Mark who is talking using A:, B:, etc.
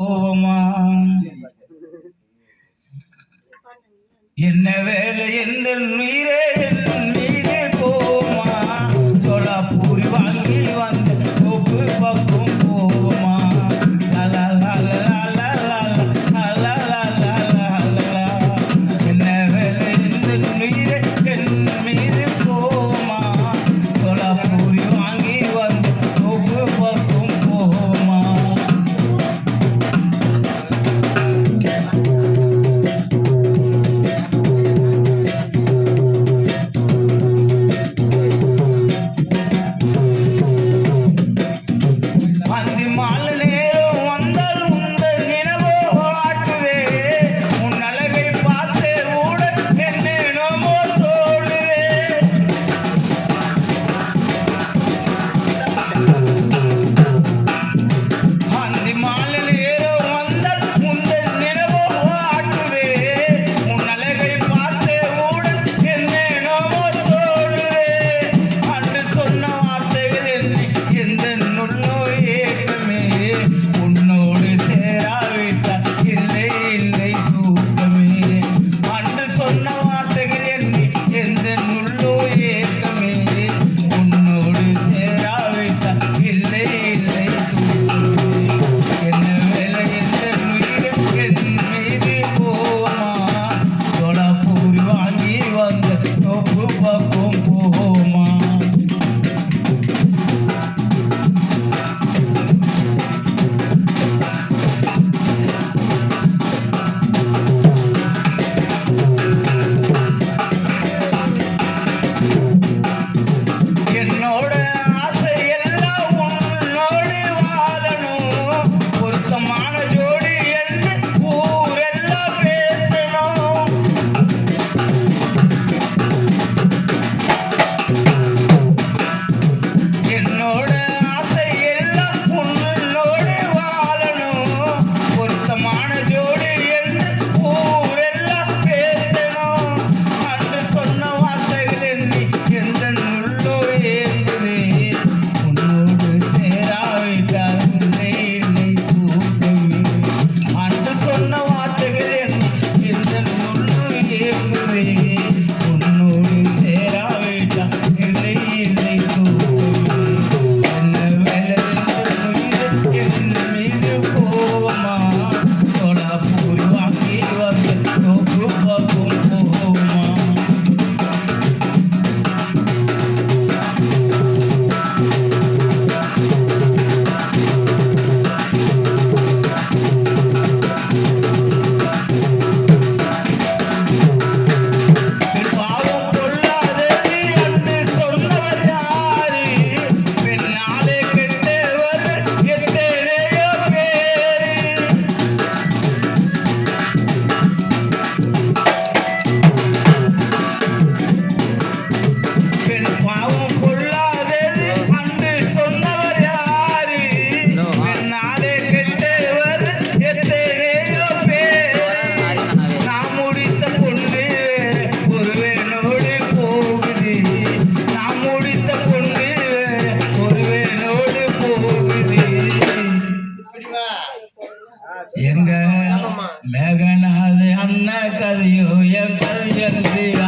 A: போவோமா என்ன வேலை எந்த உயிரே என் எங்க மேகநாது அண்ணா கதையோ என் கதையோ